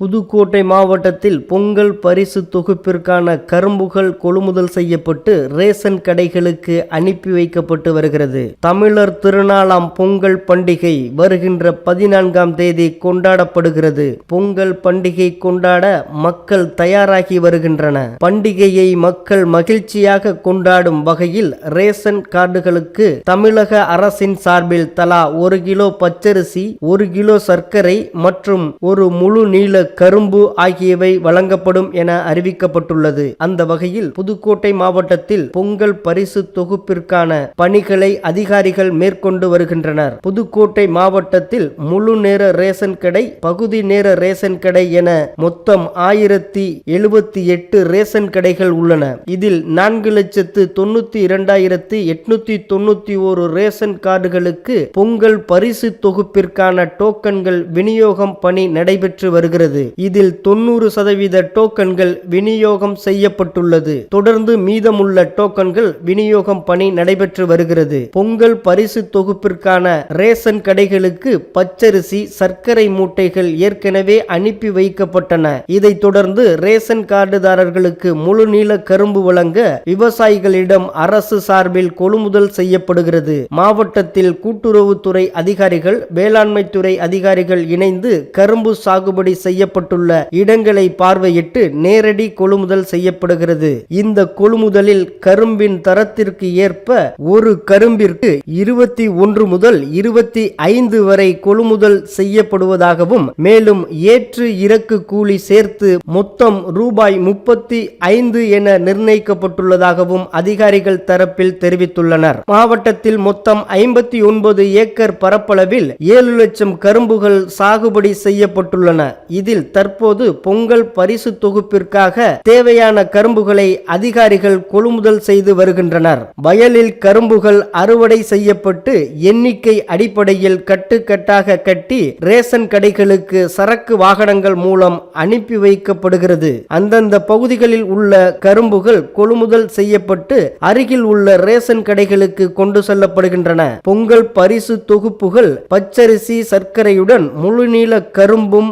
புதுக்கோட்டை மாவட்டத்தில் பொங்கல் பரிசு தொகுப்பிற்கான கரும்புகள் கொள்முதல் செய்யப்பட்டு ரேசன் கடைகளுக்கு அனுப்பி வைக்கப்பட்டு வருகிறது. தமிழர் திருநாளாம் பொங்கல் பண்டிகை வருகின்ற பதினான்காம் தேதி கொண்டாடப்படுகிறது. பொங்கல் பண்டிகை கொண்டாட மக்கள் தயாராகி வருகின்றன. பண்டிகையை மக்கள் மகிழ்ச்சியாக கொண்டாடும் வகையில் ரேஷன் கார்டுகளுக்கு தமிழக அரசின் சார்பில் தலா ஒரு கிலோ பச்சரிசி ஒரு கிலோ சர்க்கரை மற்றும் ஒரு முழு நீள கரும்பு ஆகியவை வழங்கப்படும் என அறிவிக்கப்பட்டுள்ளது. அந்த வகையில் புதுக்கோட்டை மாவட்டத்தில் பொங்கல் பரிசு தொகுப்பிற்கான பணிகளை அதிகாரிகள் மேற்கொண்டு வருகின்றனர். புதுக்கோட்டை மாவட்டத்தில் முழு நேர ரேஷன் கடை பகுதி நேர ரேஷன் கடை என மொத்தம் ஆயிரத்தி எழுபத்தி எட்டு ரேஷன் கடைகள் உள்ளன. இதில் நான்கு லட்சத்து தொண்ணூத்தி இரண்டாயிரத்தி எட்நூத்தி தொண்ணூத்தி ஒரு ரேஷன் கார்டுகளுக்கு பொங்கல் பரிசு தொகுப்பிற்கான டோக்கன்கள் விநியோகம் பணி நடைபெற்று வருகிறது. இதில் தொண்ணூறு சதவீத டோக்கன்கள் விநியோகம் செய்யப்பட்டுள்ளது. தொடர்ந்து மீதமுள்ள டோக்கன்கள் விநியோகம் பணி நடைபெற்று வருகிறது. பொங்கல் பரிசு தொகுப்பிற்கான ரேஷன் கடைகளுக்கு பச்சரிசி சர்க்கரை மூட்டைகள் ஏற்கனவே அனுப்பி வைக்கப்பட்டன. இதைத் தொடர்ந்து ரேஷன் கார்டுதாரர்களுக்கு முழு நீள கரும்பு வழங்க விவசாயிகளிடம் அரசு சார்பில் கொள்முதல் செய்யப்படுகிறது. மாவட்டத்தில் கூட்டுறவுத்துறை அதிகாரிகள் வேளாண்மைத்துறை அதிகாரிகள் இணைந்து கரும்பு சாகுபடி செய்ய செய்யப்பட்டுள்ள இடங்களை பார்வையிட்டு நேரடி கொள்முதல் செய்யப்படுகிறது. இந்த கொள்முதலில் கரும்பின் தரத்திற்கு ஏற்ப ஒரு கரும்பிற்கு இருபத்தி ஒன்று முதல் இருபத்தி ஐந்து வரை கொள்முதல் செய்யப்படுவதாகவும் மேலும் ஏற்று இறக்கு கூலி சேர்த்து மொத்தம் ரூபாய் முப்பத்தி ஐந்து என நிர்ணயிக்கப்பட்டுள்ளதாகவும் அதிகாரிகள் தரப்பில் தெரிவித்துள்ளனர். மாவட்டத்தில் மொத்தம் ஐம்பத்தி ஒன்பது ஏக்கர் பரப்பளவில் ஏழு லட்சம் கரும்புகள் சாகுபடி செய்யப்பட்டுள்ளன. இதில் தற்போது பொங்கல் பரிசு தொகுப்பிற்காக தேவையான கரும்புகளை அதிகாரிகள் கொள்முதல் செய்து வருகின்றனர். வயலில் கரும்புகள் அறுவடை செய்யப்பட்டு எண்ணிக்கை அடிப்படையில் கட்டுக்கட்டாக கட்டி ரேஷன் கடைகளுக்கு சரக்கு வாகனங்கள் மூலம் அனுப்பி வைக்கப்படுகிறது. அந்தந்த பகுதிகளில் உள்ள கரும்புகள் கொள்முதல் செய்யப்பட்டு அருகில் உள்ள ரேஷன் கடைகளுக்கு கொண்டு செல்லப்படுகின்றன. பொங்கல் பரிசு தொகுப்புகள் பச்சரிசி சர்க்கரையுடன் முழுநீள கரும்பும்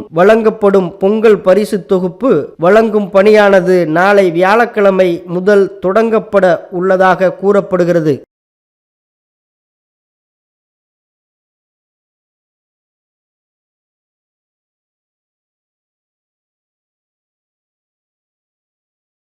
வழங்கப்படும் பொங்கல் பரிசு தொகுப்பு வழங்கும் பணியானது நாளை வியாழக்கிழமை முதல் தொடங்கப்பட உள்ளதாக கூறப்படுகிறது.